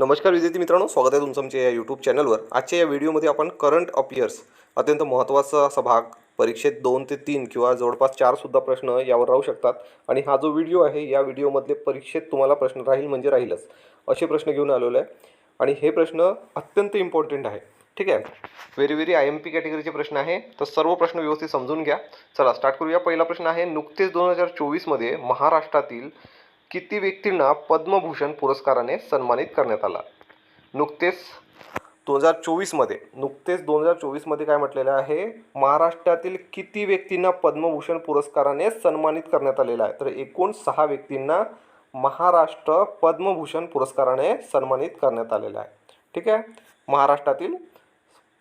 नमस्कार विद्यार्थी मित्रांनो स्वागत आहे तुमचं आमच्या या यूट्यूब चॅनलवर आजच्या या व्हिडिओमध्ये आपण करंट अफेअर्स अत्यंत महत्त्वाचा असा भाग परीक्षेत दोन ते तीन किंवा जवळपास चारसुद्धा प्रश्न यावर राहू शकतात. आणि हा जो व्हिडिओ आहे या व्हिडिओमधले परीक्षेत तुम्हाला प्रश्न राहील म्हणजे राहीलच. असे प्रश्न घेऊन आलेलो आहे. आणि हे प्रश्न अत्यंत इम्पॉर्टंट आहे. ठीक आहे? Very very I M P कॅटेगरीचे प्रश्न आहे. तर सर्व प्रश्न व्यवस्थित समजून घ्या. चला स्टार्ट करूया. पहिला प्रश्न आहे नुकतेच दोन हजार चोवीसमध्ये महाराष्ट्रातील किती व्यक्तींना पद्मभूषण पुरस्काराने सन्मानित करण्यात आला? नुकतेच दोन हजार चोवीसमध्ये नुकतेच दोन हजार चोवीसमध्ये काय म्हटलेलं आहे? महाराष्ट्रातील किती व्यक्तींना पद्मभूषण पुरस्काराने सन्मानित करण्यात आलेला आहे? तर एकूण सहा व्यक्तींना महाराष्ट्र पद्मभूषण पुरस्काराने सन्मानित करण्यात आलेला आहे. ठीक आहे? महाराष्ट्रातील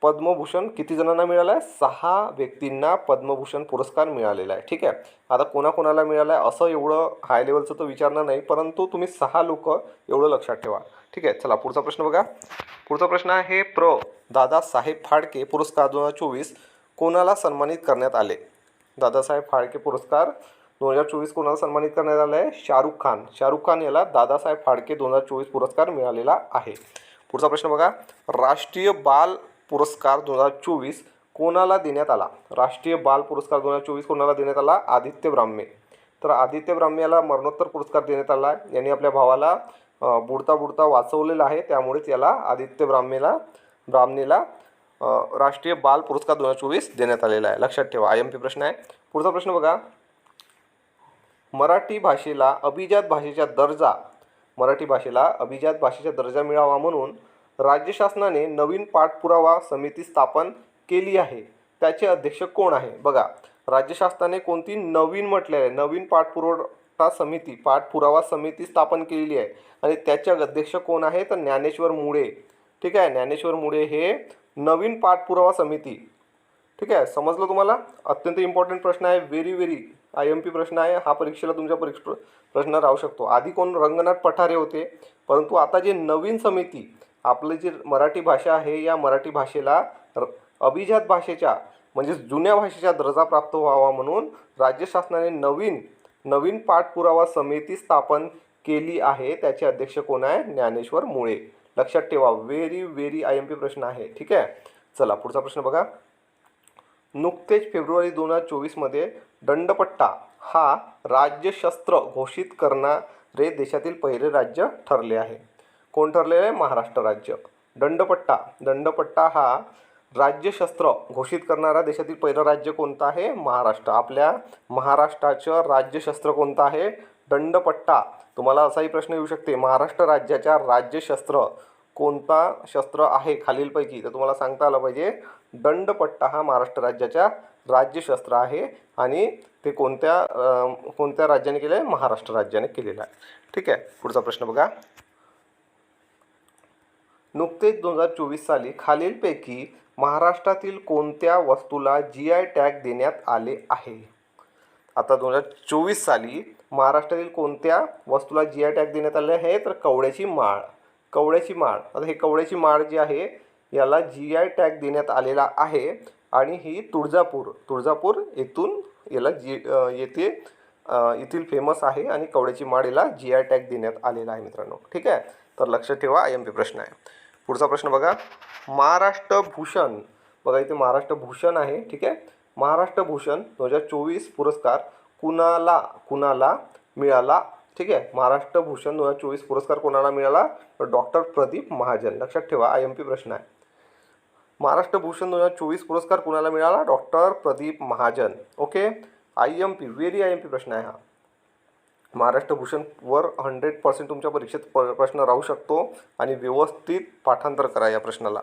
पद्मभूषण किती जणांना मिळालं आहे सहा व्यक्तींना पद्मभूषण पुरस्कार मिळालेला आहे. ठीक आहे? आता कोणाकोणाला मिळाला आहे असं एवढं हाय लेवलचं तर विचारणार नाही परंतु तुम्ही सहा लोक एवढं लक्षात ठेवा. ठीक आहे? चला पुढचा प्रश्न बघा. पुढचा प्रश्न आहे प्र. दादासाहेब फाळके पुरस्कार दोन हजार चोवीस कोणाला सन्मानित करण्यात आले? दादासाहेब फाळके पुरस्कार दोन हजार चोवीस कोणाला सन्मानित करण्यात आला आहे शाहरुख खान. शाहरुख खान याला दादासाहेब फाळके दोन हजार चोवीस पुरस्कार मिळालेला आहे. पुढचा प्रश्न बघा. राष्ट्रीय बाल पुरस्कार दोन हजार चोवीस कोणाला देण्यात आला? राष्ट्रीय बाल पुरस्कार दोन हजार चोवीस कोणाला देण्यात आला? आदित्य ब्राह्मे तर आदित्य ब्राह्मे याला मरणोत्तर पुरस्कार देण्यात आला. आहे यांनी आपल्या भावाला बुडता बुडता वाचवलेला आहे. त्यामुळेच याला आदित्य ब्राह्मेला ब्राह्मणेला राष्ट्रीय बाल पुरस्कार दोन हजार चोवीस देण्यात आलेला आहे. लक्षात ठेवा आय एम पी प्रश्न आहे. पुढचा प्रश्न बघा. मराठी भाषेला अभिजात भाषेचा दर्जा मराठी भाषेला अभिजात भाषेचा दर्जा मिळावा म्हणून राज्य शासनाने नवीन पाठपुरावा समिती स्थापन केली आहे. त्याचे अध्यक्ष कोण आहे? बघा राज्य शासनाने कोणती नवीन म्हटले आहे? नवीन पाठपुरवठा समिती पाठपुरावा समिती स्थापन केलेली आहे. आणि त्याचे अध्यक्ष कोण आहे? तर ज्ञानेश्वर मुळे ठीक आहे? ज्ञानेश्वर मुळे हे नवीन पाठपुरावा समिती. ठीक आहे? समजलं तुम्हाला? अत्यंत इम्पॉर्टंट प्रश्न आहे. Very very I M P प्रश्न आहे. हा परीक्षेला तुमच्या परीक्ष प्रश्न राहू शकतो. आधी कोण रंगनाथ पठारे होते? परंतु आता जे नवीन समिती आपली जी मराठी भाषा आहे या मराठी भाषेला र- अभिजात भाषेच्या म्हणजेच जुन्या भाषेचा दर्जा प्राप्त व्हावा म्हणून राज्य शासनाने नवीन नवीन पाठपुरावा समिती स्थापन केली आहे. त्याचे अध्यक्ष कोण आहे? ज्ञानेश्वर मुळे. लक्षात ठेवा very very I M P प्रश्न आहे. ठीक आहे? चला पुढचा प्रश्न बघा. नुकतेच फेब्रुवारी दोन हजार चोवीसमध्ये दंडपट्टा हा राज्यशस्त्र घोषित करणारे देशातील पहिले राज्य ठरले आहे. कोण ठरलेलं आहे महाराष्ट्र राज्य. दंडपट्टा. दंडपट्टा हा राज्यशस्त्र घोषित करणारा देशातील पहिलं राज्य कोणतं आहे? महाराष्ट्र. आपल्या महाराष्ट्राचं राज्यशस्त्र कोणतं आहे? दंडपट्टा. तुम्हाला असाही प्रश्न येऊ शकते. महाराष्ट्र राज्याच्या राज्यशस्त्र कोणता शस्त्र आहे खालीलपैकी? तर तुम्हाला सांगता आलं पाहिजे दंडपट्टा हा महाराष्ट्र राज्याच्या राज्यशस्त्र आहे आणि ते कोणत्या कोणत्या राज्याने केलं आहे महाराष्ट्र राज्याने केलेलं आहे. ठीक आहे? पुढचा प्रश्न बघा. नुकतेच दोन हजार चोवीस साली खालीलपैकी महाराष्ट्रातील कोणत्या वस्तूला जी आय टॅग देण्यात आले आहे? आता दोन हजार चोवीस साली महाराष्ट्रातील कोणत्या वस्तूला जी आय टॅग देण्यात आले आहे? तर कवड्याची माळ. कवड्याची माळ. आता हे कवड्याची माळ जी आहे याला जी आय टॅग देण्यात आलेला आहे आणि ही तुळजापूर. तुळजापूर येथून याला जी येथे येथील फेमस आहे आणि कवड्याची माळ याला जी आय टॅग देण्यात आलेला आहे मित्रांनो. ठीक आहे? तर लक्षात ठेवा एम पी प्रश्न आहे. पुढचा प्रश्न बघा. महाराष्ट्र भूषण. इथे महाराष्ट्र भूषण आहे, ठीक आहे? महाराष्ट्र भूषण दोन हज़ार चोवीस पुरस्कार कुणाला कुणाला मिळाला? ठीक आहे? महाराष्ट्र भूषण दोन हज़ार चोवीस पुरस्कार कोणाला मिळाला? तर डॉक्टर प्रदीप महाजन. लक्षात ठेवा आय एम पी प्रश्न आहे. महाराष्ट्र भूषण दोन हज़ार चोवीस पुरस्कार कुणाला मिळाला? Doctor Pradeep Mahajan. Okay? I M P very I M P प्रश्न आहे हा. महाराष्ट्र भूषणवर हंड्रेड पर्सेंट तुमच्या परीक्षेत प प्रश्न राहू शकतो आणि व्यवस्थित पाठांतर करा या प्रश्नाला.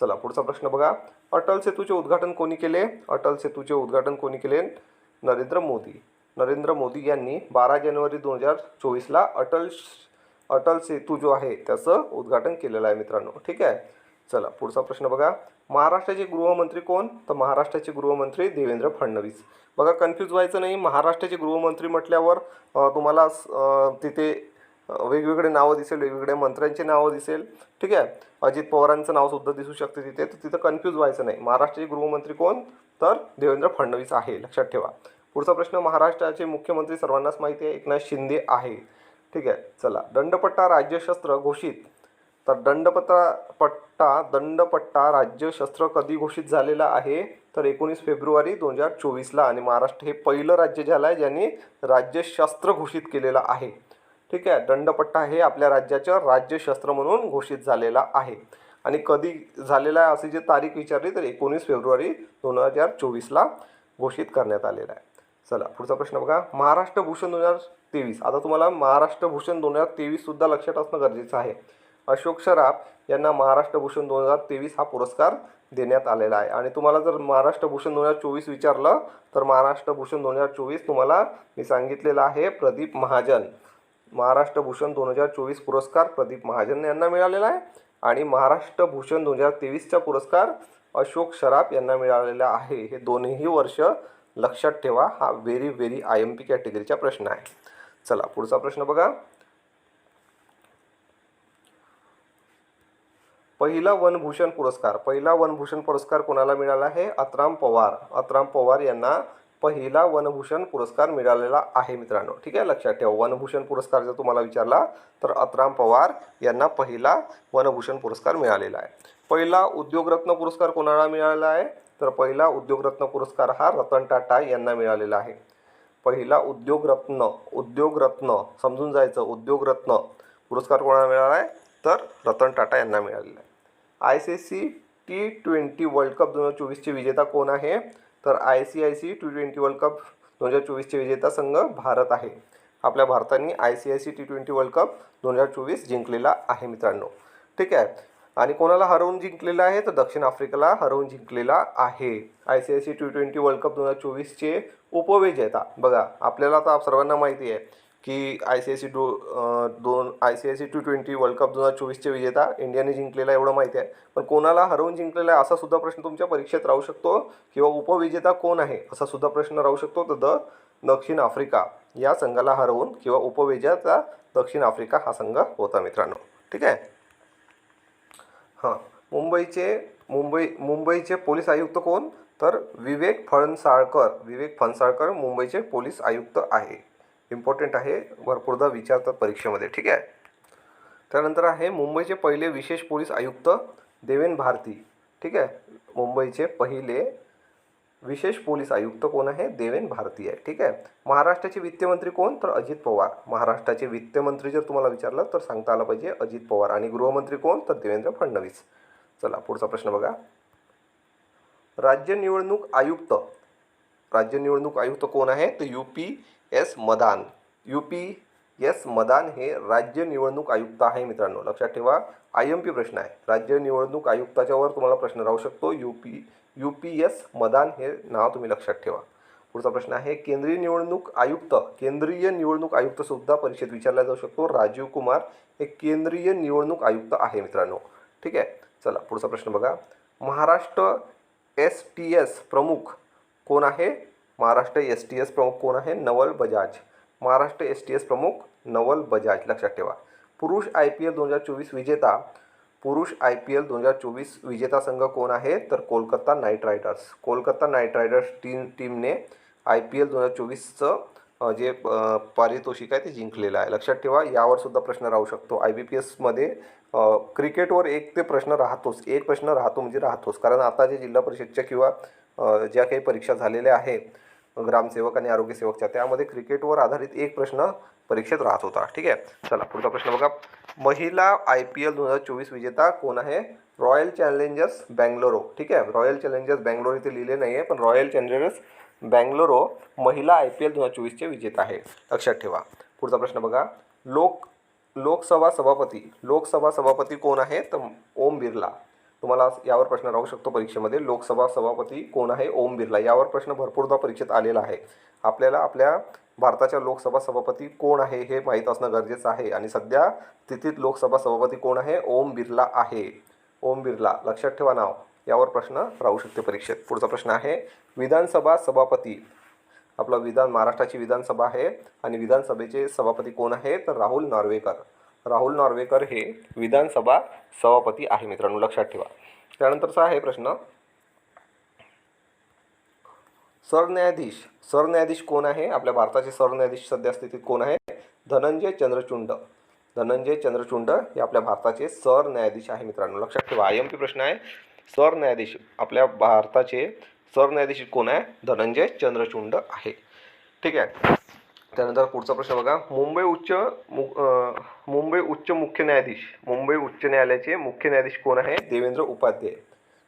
चला पुढचा प्रश्न बघा. अटल सेतूचे उद्घाटन कोणी केले? अटल सेतूचे उद्घाटन कोणी केले? नरेंद्र मोदी. नरेंद्र मोदी यांनी बारा जानेवारी दोन हजार चोवीसला अटल अटल सेतू जो आहे त्याचं उद्घाटन केलेलं आहे मित्रांनो. ठीक आहे? चला पुढचा प्रश्न बघा. महाराष्ट्राचे गृहमंत्री कोण? तर महाराष्ट्राचे गृहमंत्री देवेंद्र फडणवीस. बघा कन्फ्यूज व्हायचं नाही. महाराष्ट्राचे गृहमंत्री म्हटल्यावर तुम्हाला तिथे वेगवेगळे नावं दिसेल वेगवेगळ्या मंत्र्यांचे नावं दिसेल. ठीक आहे? अजित पवारांचं नावसुद्धा दिसू शकते तिथे. तर तिथं कन्फ्यूज व्हायचं नाही. महाराष्ट्राचे गृहमंत्री कोण? तर देवेंद्र फडणवीस आहे. लक्षात ठेवा. पुढचा प्रश्न महाराष्ट्राचे मुख्यमंत्री सर्वांनाच माहिती आहे. एकनाथ शिंदे आहे. ठीक आहे? चला. दंडपट्टा राज्यशस्त्र घोषित. तर दंडपत्रा पट्टा दंडपट्टा राज्यशस्त्र कधी घोषित झालेला आहे? तर एकोणीस फेब्रुवारी दोन हजार चोवीसला आणि महाराष्ट्र हे पहिलं राज्य झालं आहे ज्याने राज्यशस्त्र घोषित केलेलं आहे. ठीक आहे दंडपट्टा हे आपल्या राज्याचं राज्यशस्त्र म्हणून घोषित झालेला आहे. आणि कधी झालेला आहे अशी जी तारीख विचारली तर एकोणीस फेब्रुवारी दोन हजार चोवीसला घोषित करण्यात आलेला आहे. चला पुढचा प्रश्न बघा. महाराष्ट्र भूषण दोन हजार तेवीस. आता तुम्हाला महाराष्ट्र भूषण दोन हजार तेवीससुद्धा लक्षात असणं गरजेचं आहे. अशोक सराफ यांना महाराष्ट्र भूषण दोन हजार तेवीस हा पुरस्कार देण्यात आलेला आहे. आणि तुम्हाला जर महाराष्ट्र भूषण दोन हजार चोवीस विचारलं तर महाराष्ट्र भूषण दोन हजार चोवीस तुम्हाला मी सांगितलेलं आहे प्रदीप महाजन. महाराष्ट्र भूषण दोन हजार चोवीस पुरस्कार प्रदीप महाजन यांना मिळालेला आहे. आणि महाराष्ट्र भूषण दोन हजार तेवीसचा पुरस्कार अशोक सराफ यांना मिळालेला आहे. हे दोन्ही वर्ष लक्षात ठेवा. हा very very I M P कॅटेगरीचा प्रश्न आहे. चला पुढचा प्रश्न बघा. पहिला वनभूषण पुरस्कार पहिला वनभूषण पुरस्कार कोणाला मिळाला आहे? अतराम पवार. अतराम पवार यांना पहिला वनभूषण पुरस्कार मिळालेला आहे मित्रांनो. ठीक आहे? लक्षात ठेवा. वनभूषण पुरस्कार जर तुम्हाला विचारला तर अतराम पवार यांना पहिला वनभूषण पुरस्कार मिळालेला आहे. पहिला उद्योगरत्न पुरस्कार कोणाला मिळालेला आहे? तर पहिला उद्योगरत्न पुरस्कार हा रतन टाटा यांना मिळालेला आहे. पहिला उद्योगरत्न उद्योगरत्न समजून जायचं उद्योगरत्न पुरस्कार कोणाला मिळाला आहे? तर रतन टाटा यांना मिळालेलं आहे. I C C T twenty world cup दोन हजार चोवीसचे विजेता कोण आहे? तर I C I C T twenty world cup दोन हजार चोवीसचे विजेता संघ भारत आहे. आपल्या भारताने I C I C T twenty world cup दोन हजार चोवीस जिंकलेला आहे मित्रांनो. ठीक आहे. आणि कोणाला हरवून जिंकलेला आहे? तर दक्षिण आफ्रिकेला हरवून जिंकलेला आहे. I C I C T twenty world cup दोन हजार चोवीसचे उपविजेता. बघा आपल्याला तर सर्वांना माहिती आहे. की आय सी आय सी डो दोन I C I C two twenty world cup दोन हजार चोवीसचे विजेता इंडियाने जिंकलेला एवढं माहिती आहे. पण कोणाला हरवून जिंकलेला आहे असा सुद्धा प्रश्न तुमच्या परीक्षेत राहू शकतो किंवा उपविजेता कोण आहे असा सुद्धा प्रश्न राहू शकतो. तर द दक्षिण आफ्रिका या संघाला हरवून किंवा उपविजेता दक्षिण आफ्रिका हा संघ होता मित्रांनो. ठीक आहे? हां. मुंबईचे मुंबई मुंबईचे पोलीस आयुक्त कोण? तर विवेक फणसाळकर विवेक फणसाळकर मुंबईचे पोलीस आयुक्त आहे. इम्पॉर्टंट आहे. भरपूरदा विचारतात परीक्षेमध्ये ठीक आहे? त्यानंतर आहे मुंबईचे पहिले विशेष पोलीस आयुक्त देवेन भारती ठीक आहे? मुंबईचे पहिले विशेष पोलीस आयुक्त कोण आहे? देवेन भारती आहे ठीक आहे? महाराष्ट्राचे वित्तमंत्री कोण? तर अजित पवार. महाराष्ट्राचे वित्तमंत्री जर तुम्हाला विचारलं तर सांगता आलं पाहिजे अजित पवार. आणि गृहमंत्री कोण? तर देवेंद्र फडणवीस. चला पुढचा प्रश्न बघा. राज्य निवडणूक आयुक्त. राज्य निवडणूक आयुक्त कोण आहे? तर U P S Madan U P S Madan हे राज्य निवडणूक आयुक्त आहे मित्रांनो. लक्षात ठेवा आय एम पी प्रश्न आहे. राज्य निवडणूक आयुक्ताच्यावर तुम्हाला प्रश्न राहू शकतो. U P U P S Madan हे नाव तुम्ही लक्षात ठेवा. पुढचा प्रश्न आहे केंद्रीय निवडणूक आयुक्त केंद्रीय निवडणूक आयुक्त सुद्धा परीक्षेत विचारला जाऊ शकतो. राजीव कुमार हे केंद्रीय निवडणूक आयुक्त आहे मित्रांनो. ठीक आहे? चला पुढचा प्रश्न बघा. महाराष्ट्र एस टी एस प्रमुख कोण आहे? महाराष्ट्र एस टी एस प्रमुख कोण आहे? Naval Bajaj. Maharashtra S T S प्रमुख नवल बजाज. लक्षात ठेवा. पुरुष आय पी एल दोन हजार चोवीस विजेता. पुरुष आय पी एल दोन हजार चोवीस विजेता संघ कोण आहे? तर Kolkata knight riders. Kolkata knight riders team टीमने आय पी एल दोन हजार चोवीसचं जे पारितोषिक आहे ते जिंकलेलं आहे. लक्षात ठेवा यावर सुद्धा प्रश्न राहू शकतो. आय बी पी एसमध्ये क्रिकेटवर एक ते प्रश्न राहतोच. एक प्रश्न राहतो म्हणजे राहतोच. कारण आता जे जिल्हा परिषदच्या किंवा ज्या काही परीक्षा झालेल्या आहेत ग्रामसेवक आणि आरोग्यसेवकच्या त्यामध्ये क्रिकेटवर आधारित एक प्रश्न परीक्षेत राहत होता. ठीक आहे? चला पुढचा प्रश्न बघा. महिला आय पी एल दोन हजार चोवीस विजेता कोण आहे? Royal challengers Bangalore. ठीक आहे? रॉयल चॅलेंजर्स बँगलोर इथे लिहिले नाही आहे पण रॉयल चॅलेंजर्स बँगलोरो महिला आय पी एल दोन हजार चोवीसचे विजेता आहे. लक्षात ठेवा. पुढचा प्रश्न बघा. लोक लोकसभा सभापती लोकसभा सभापती कोण आहे तर ओम बिर्ला. तुम्हाला यावर प्रश्न राहू शकतो परीक्षेमध्ये. लोकसभा सभापती कोण आहे? ओम बिर्ला. यावर प्रश्न भरपूरदा परीक्षेत आलेला आहे. आपल्याला आपल्या भारताच्या लोकसभा सभापती कोण आहे हे माहीत असणं गरजेचं आहे. आणि सध्या तिथीत लोकसभा सभापती कोण आहे? ओम बिर्ला आहे. ओम बिर्ला लक्षात ठेवा नाव. यावर प्रश्न राहू शकते परीक्षेत. पुढचा प्रश्न आहे विधानसभा सभापती आपलं विधान महाराष्ट्राची विधानसभा आहे आणि विधानसभेचे सभापती कोण आहे? तर राहुल नार्वेकर. राहुल नॉर्वेकर हे विधानसभा सभापती आहे मित्रांनो लक्षात ठेवा. त्यानंतरचा आहे प्रश्न. सरन्यायाधीश सरन्यायाधीश कोण आहे? आपल्या भारताचे सरन्यायाधीश सध्या स्थितीत कोण आहे? धनंजय चंद्रचुंड. धनंजय चंद्रचुंड हे आपल्या भारताचे सरन्यायाधीश आहे मित्रांनो लक्षात ठेवा. आय एम पी प्रश्न आहे. सरन्यायाधीश आपल्या भारताचे सरन्यायाधीश कोण आहे? धनंजय चंद्रचुंड आहे. ठीक आहे. त्यानंतर पुढचा प्रश्न बघा. मुंबई उच्च मु मुंबई उच्च मुख्य न्यायाधीश. मुंबई उच्च न्यायालयाचे मुख्य न्यायाधीश कोण आहे? देवेंद्र उपाध्याय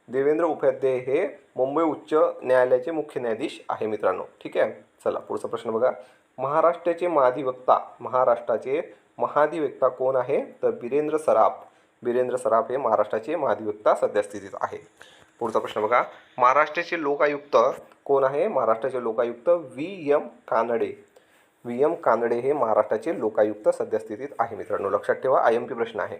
देवेंद्र उपाध्याय हे मुंबई उच्च न्यायालयाचे मुख्य न्यायाधीश आहे मित्रांनो. ठीक आहे? चला पुढचा प्रश्न बघा. महाराष्ट्राचे महाधिवक्ता महाराष्ट्राचे महाधिवक्ता कोण आहे? तर बिरेंद्र सराफ. बिरेंद्र सराफ हे महाराष्ट्राचे महाधिवक्ता सध्या स्थितीत आहे. पुढचा प्रश्न बघा. महाराष्ट्राचे लोकायुक्त कोण आहे? महाराष्ट्राचे Lokayukta V. M. Kanade. V. M. Kanade हे महाराष्ट्राचे लोकायुक्त सध्या स्थितीत आहे मित्रांनो. लक्षात ठेवा आय. एम. पी. प्रश्न आहे.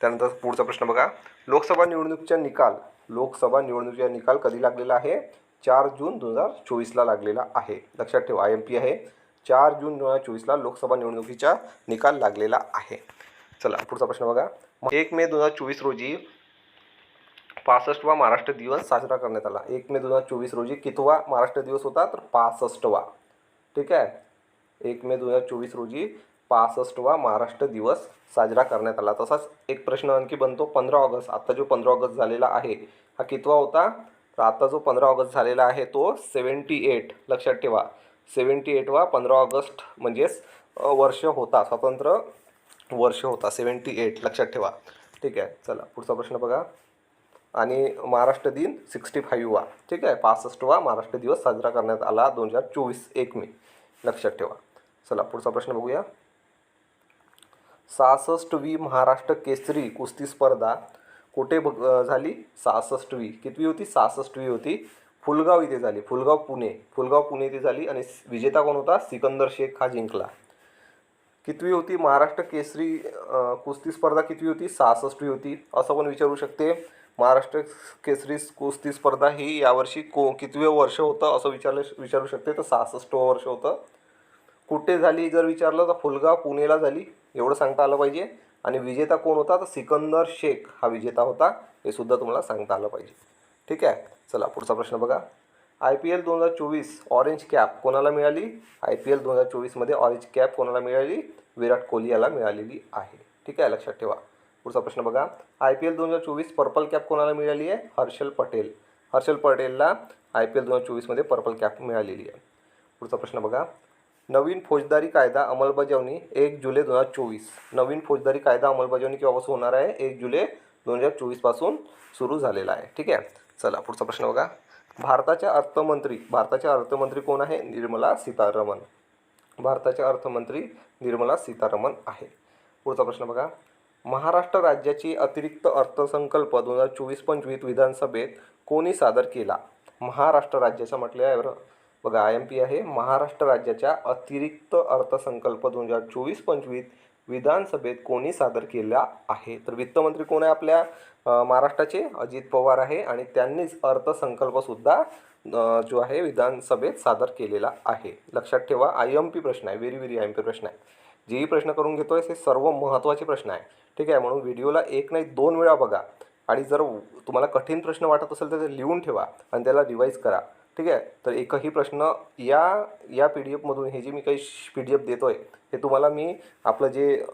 त्यानंतर पुढचा प्रश्न बघा. लोकसभा निवडणुकीचा निकाल लोकसभा निवडणुकीचा निकाल कधी लागलेला आहे? चार जून दोन हजार चोवीसला लागलेला आहे. लक्षात ठेवा आय. एम. पी. आहे. चार जून दोन हजार चोवीसला लोकसभा निवडणुकीचा निकाल लागलेला आहे. चला पुढचा प्रश्न बघा. एक मे दोन हजार चोवीस रोजी पासष्टवा महाराष्ट्र दिवस साजरा करण्यात आला. एक मे दोन हजार चोवीस रोजी कितवा महाराष्ट्र दिवस होता? तर पासष्टवा. ठीक आहे? एक मे दोन हजार चोवीस रोजी पासष्टवा महाराष्ट्र दिवस साजरा करण्यात आला. तसाच एक प्रश्न आणखी बनतो. पंधरा ऑगस्ट आता जो पंधरा ऑगस्ट झालेला आहे हा कितवा होता? तर आता जो पंधरा ऑगस्ट झालेला आहे तो सेवन्टी एट. लक्षात ठेवा. सेवन्टी एटवा पंधरा ऑगस्ट म्हणजेच वर्ष होता. स्वातंत्र्य वर्ष होता. Seventy eight. लक्षात ठेवा. ठीक आहे. चला पुढचा प्रश्न बघा. आणि महाराष्ट्र दिन सिक्स्टी फाईव्हवा. ठीक आहे. पासष्टवा महाराष्ट्र दिवस साजरा करण्यात आला दोन हजार चोवीस एक मे. लक्षात ठेवा. चला पुढचा प्रश्न बघूया. सहासष्टवी महाराष्ट्र केसरी कुस्ती स्पर्धा कुठे बघ झाली? सहासष्टवी कितवी होती? सहासष्टवी होती. फुलगाव इथे झाली. फुलगाव पुणे. फुलगाव पुणे इथे झाली आणि विजेता कोण होता? सिकंदर शेख हा जिंकला. कितवी होती? महाराष्ट्र केसरी कुस्ती स्पर्धा कितवी होती? सहासष्टवी होती. असं पण विचारू शकते? महाराष्ट्र केसरी कुस्ती स्पर्धा ही यावर्षी को कितवे वर्ष होतं असं विचारलं विचारू शकते? तर सहासष्टवं वर्ष होतं. कुठे झाली जर विचारलं तर फुलगाव पुणेला झाली एवढं सांगता आलं पाहिजे. आणि विजेता कोण होता? तर सिकंदर शेख हा विजेता होता. हे सुद्धा तुम्हाला सांगता आलं पाहिजे. ठीक आहे? चला पुढचा प्रश्न बघा. आय पी एल दोन हजार चोवीस ऑरेंज कॅप कोणाला मिळाली? आय पी एल दोन हजार चोवीसमध्ये ऑरेंज कॅप कोणाला मिळाली? विराट कोहली याला मिळालेली आहे. ठीक आहे? लक्षात ठेवा. पुढचा प्रश्न बघा. आय पी एल दोन हजार चोवीस पर्पल कॅप कोणाला मिळाली आहे? हर्षल पटेल. हर्षल पटेलला आय पी एल दोन हजार चोवीसमध्ये पर्पल कॅप मिळालेली आहे. पुढचा प्रश्न बघा. नवीन फौजदारी कायदा अंमलबजावणी एक जुलै दोन हजार चोवीस. नवीन फौजदारी कायदा अंमलबजावणी केव्हापासून होणार आहे? एक जुलै दोन हजार चोवीसपासून सुरू झालेला आहे. ठीक आहे? चला पुढचा प्रश्न बघा. भारताच्या अर्थमंत्री भारताच्या अर्थमंत्री कोण आहे? निर्मला सीतारमण. भारताच्या अर्थमंत्री निर्मला सीतारमण आहे. पुढचा प्रश्न बघा. महाराष्ट्र राज्याची अतिरिक्त अर्थसंकल्प दोन हजार चोवीस पंचवीस विधानसभेत कोणी सादर केला? महाराष्ट्र राज्याचा म्हटलं आहे बरं. बघा आय एम पी आहे महाराष्ट्र राज्याच्या अतिरिक्त अर्थसंकल्प दोन हजार चोवीस पंचवीस विधानसभेत कोणी सादर केला आहे? तर वित्तमंत्री कोण आहे आपल्या? महाराष्ट्राचे अजित पवार आहे आणि त्यांनीच अर्थसंकल्पसुद्धा जो आहे विधानसभेत सादर केलेला आहे. लक्षात ठेवा आय एम पी प्रश्न आहे very very I M P प्रश्न आहे. जेही प्रश्न करून घेतो आहे हे सर्व महत्त्वाचे प्रश्न आहे. ठीक आहे म्हणून व्हिडिओला एक नाही दोन वेळा बघा. आणि जर तुम्हाला कठीण प्रश्न वाटत असेल तर ते लिहून ठेवा आणि त्याला रिवाईज करा. ठीक आहे? तर एकही प्रश्न या या पी डी एफमधून हे जे मी काही पी डी एफ देतो आहे हे तुम्हाला मी आपलं जे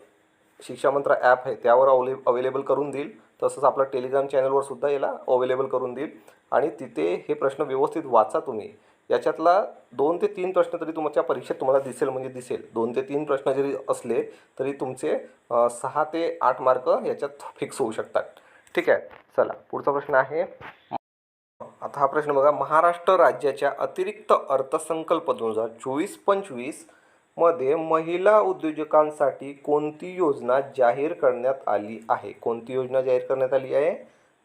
शिक्षा मंत्र ॲप आहे त्यावर अवले अवेलेबल करून देईल. तसंच आपलं टेलिग्राम चॅनलवर सुद्धा याला अवेलेबल करून देईल. आणि तिथे हे प्रश्न व्यवस्थित वाचा तुम्ही. याच्यातला दोन ते तीन प्रश्न तरी तुमच्या परीक्षेत तुम्हाला दिसेल म्हणजे दिसेल. दोन ते तीन प्रश्न जरी असले तरी तुमचे सहा ते आठ मार्क याच्यात फिक्स होऊ शकतात. ठीक आहे? चला पुढचा प्रश्न आहे. आता हा प्रश्न बघा. महाराष्ट्र राज्याच्या अतिरिक्त अर्थसंकल्प दोन हजार चोवीस पंचवीसमध्ये महिला उद्योजकांसाठी कोणती योजना जाहीर करण्यात आली आहे? कोणती योजना जाहीर करण्यात आली आहे?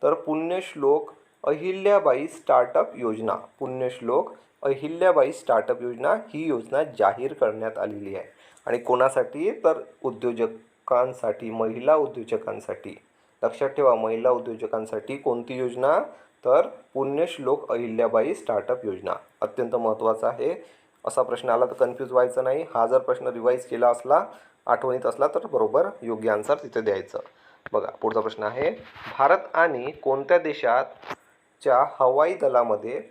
तर पुण्यश्लोक अहिल्याबाई स्टार्टअप योजना. पुण्यश्लोक अहिल्याबाई स्टार्टअप योजना ही योजना जाहीर करण्यात आलेली आहे. आणि कोणासाठी? तर उद्योजकांसाठी महिला उद्योजकांसाठी. लक्षात ठेवा महिला उद्योजकांसाठी कोणती योजना? तर पुण्यश्लोक अहिल्याबाई स्टार्टअप योजना. अत्यंत महत्त्वाचा आहे. असा प्रश्न आला तर कन्फ्यूज व्हायचं नाही. हा जर प्रश्न रिवाईज केला असला आठवणीत असला तर बरोबर योग्य आन्सर तिथे द्यायचं. बघा पुढचा प्रश्न आहे. भारत आणि कोणत्या देशातच्या हवाई दलामध्ये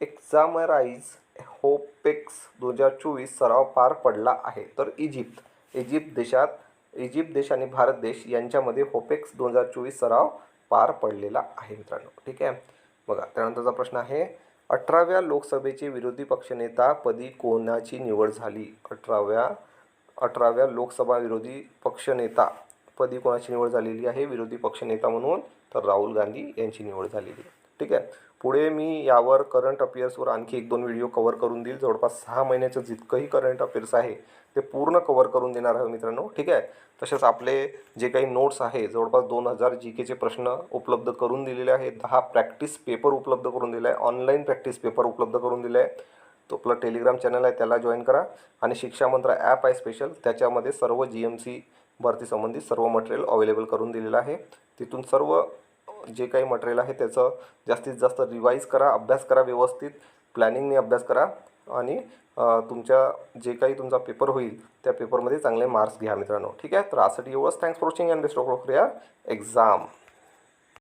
एक्झामराईज होपेक्स दोन हजार चोवीस सराव पार पडला आहे? तर इजिप्त. इजिप्त देशात इजिप्त देश आणि भारत देश यांच्यामध्ये होपेक्स दोन हजार चोवीस सराव पार पडलेला आहे मित्रांनो. ठीक आहे? बघा त्यानंतरचा प्रश्न आहे अठराव्या लोकसभेचे विरोधी पक्षनेता पदी कोणाची निवड झाली? अठराव्या अठराव्या लोकसभा विरोधी पक्षनेता पदी कोणाची निवड झालेली आहे? विरोधी पक्षनेता म्हणून तर राहुल गांधी यांची निवड झालेली आहे. ठीक आहे? पुढे मी यावर करंट अफेअर्सवर आणखी एक दोन व्हिडिओ कवर करून देईल. जवळपास सहा महिन्याचं जितकंही करंट अफेअर्स आहे ते पूर्ण कवर करून देणार आहे मित्रांनो. ठीक आहे? तसेच आपले जे काही नोट्स आहे जवळपास दोन हजार जी केचे प्रश्न उपलब्ध करून दिलेले आहेत. दहा प्रॅक्टिस पेपर उपलब्ध करून दिले आहे. ऑनलाईन प्रॅक्टिस पेपर उपलब्ध करून दिले आहे. तो आपलं टेलिग्राम चॅनल आहे त्याला जॉईन करा. आणि शिक्षा मंत्र ॲप आहे स्पेशल त्याच्यामध्ये सर्व जी एम सी भरतीसंबंधित सर्व मटेरियल अवेलेबल करून दिलेलं आहे. तिथून सर्व जे काही मटेरियल आहे त्याचं जास्तीत जास्त रिवाईज करा अभ्यास करा व्यवस्थित प्लॅनिंगने अभ्यास करा आणि तुमच्या जे काही तुमचा पेपर होईल त्या पेपरमध्ये चांगले मार्क्स घ्या मित्रांनो. ठीक आहे? तर आजसाठी एवढंच. Thanks for watching and best of या एक्झाम